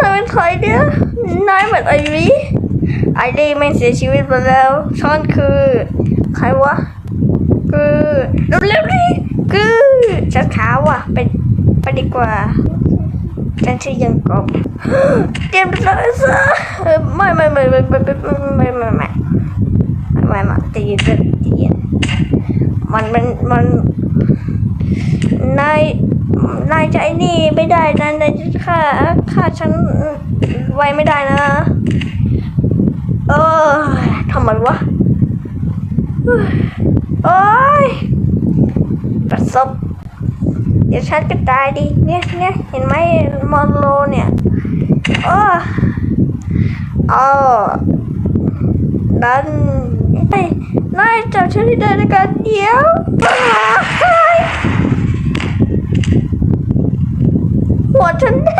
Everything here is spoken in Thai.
เป็นใครเนี่ยนายเหมือนไอรีไอรีแม่งเสียชีวิตไปแล้วฉันคือ ใครวะคือเร็วๆดิคือฉันขาวอะไปไปดีกว่าฉันชื่อยังกบเตรียมตัวซะเออไม่ไม่ไม่ไม่ไม่ไม่ไม่ไม่ไม่ไม่ไม่ไม่จะยืนจะยืนมันมันมันนาย นายจะไอ้นี่ไม่ได้นะนายจะฆ่าฆ่าฉันไว้ไม่ได้นะ เออทำไมวะโอ้ยประสบเดี๋ยวฉันก็ตายดิเนี่ยเนี่ยเห็นไหมมอนโลเนี่ยโอ้โอ้ดันไอนายจับฉันที่เดินในการเดียว 我真的。